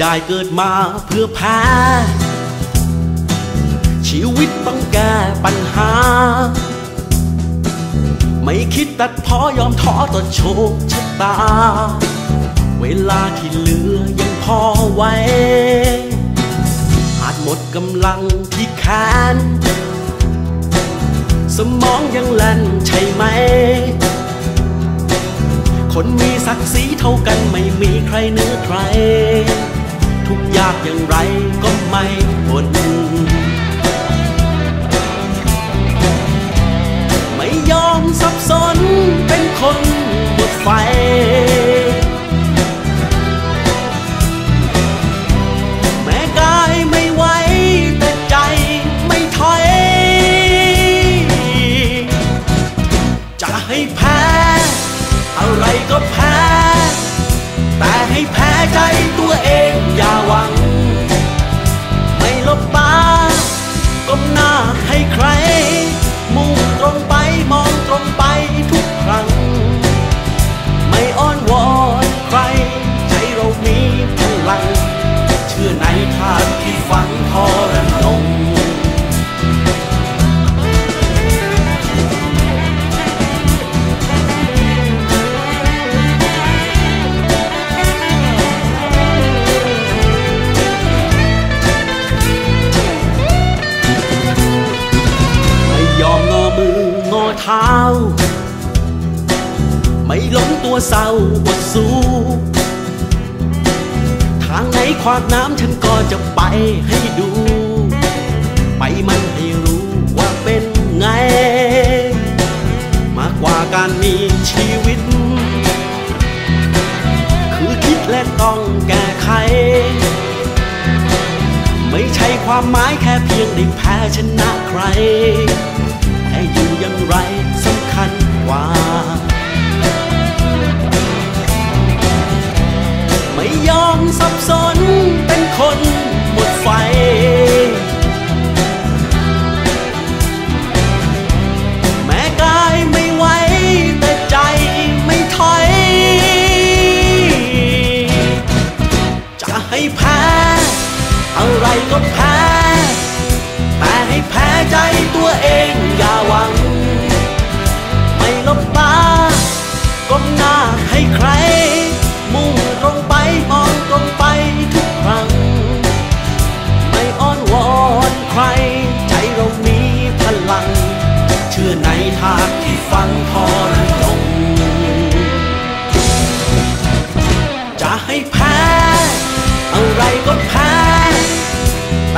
ได้เกิดมาเพื่อแพ้ ชีวิตต้องแก้ปัญหา ไม่คิดตัดพอยอมท้อต่อโชคชะตา เวลาที่เหลือยังพอไว้ อาจหมดกำลังที่แขนสมองยังแล่นใช่ไหม คนมีศักดิ์ศรีเท่ากันไม่มีใครเหนือใคร ทุกยากอย่างไรก็ไม่อดไม่ยอมสับสนเป็นคนหมดไฟ แม้กายไม่ไหวแต่ใจไม่ถอย จะให้แพ้ อะไรก็แพ้ แต่ให้แพ้ใจตัวเอง ท้า ไม่ล้มตัวเศร้าอดสู้ ทางไหนขวากน้ำฉันก็จะไปให้ดู ไปมันให้รู้ว่าเป็นไง มากกว่าการมีชีวิต คือคิดและต้องแก้ไข ไม่ใช่ความหมายแค่เพียงได้แพ้ชนะใครแต่อยู่ อย่างไรสำคัญกว่า ไม่ยอมสับสนเป็นคนหมดไฟ แม้กายไม่ไหวแต่ใจไม่ถอย จะให้แพ้ อะไรก็แพ้ แต่ให้แพ้ใจตัวเองอย่าหวัง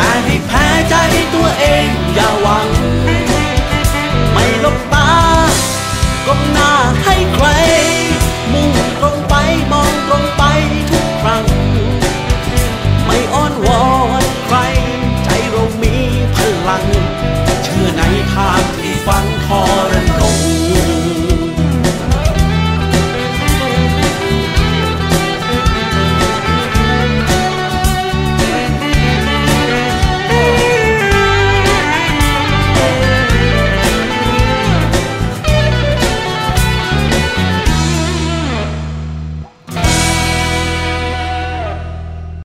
มาให้แพ้ใจตัวเองอย่า